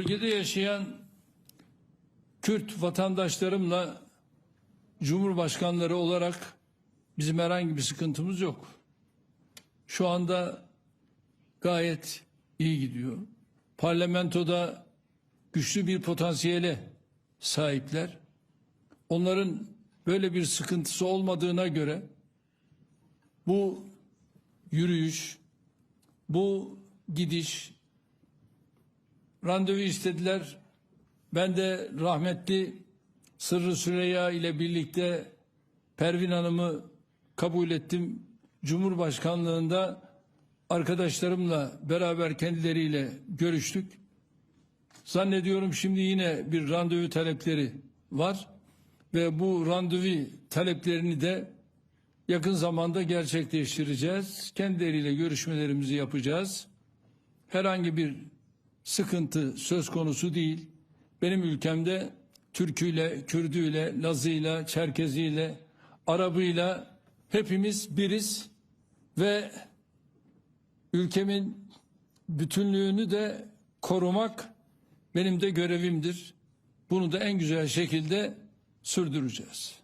Bölgede yaşayan Kürt vatandaşlarımla Cumhurbaşkanları olarak bizim herhangi bir sıkıntımız yok. Şu anda gayet iyi gidiyor. Parlamentoda güçlü bir potansiyele sahipler. Onların böyle bir sıkıntısı olmadığına göre bu yürüyüş, bu gidiş randevu istediler. Ben de rahmetli Sırrı Süreyya ile birlikte Pervin Hanım'ı kabul ettim. Cumhurbaşkanlığında arkadaşlarımla beraber kendileriyle görüştük. Zannediyorum şimdi yine bir randevu talepleri var ve bu randevu taleplerini de yakın zamanda gerçekleştireceğiz. Kendileriyle görüşmelerimizi yapacağız. Herhangi bir sıkıntı söz konusu değil. Benim ülkemde Türküyle, Kürdüyle, Lazıyla, Çerkeziyle, Arabıyla hepimiz biriz ve ülkemin bütünlüğünü de korumak benim de görevimdir. Bunu da en güzel şekilde sürdüreceğiz.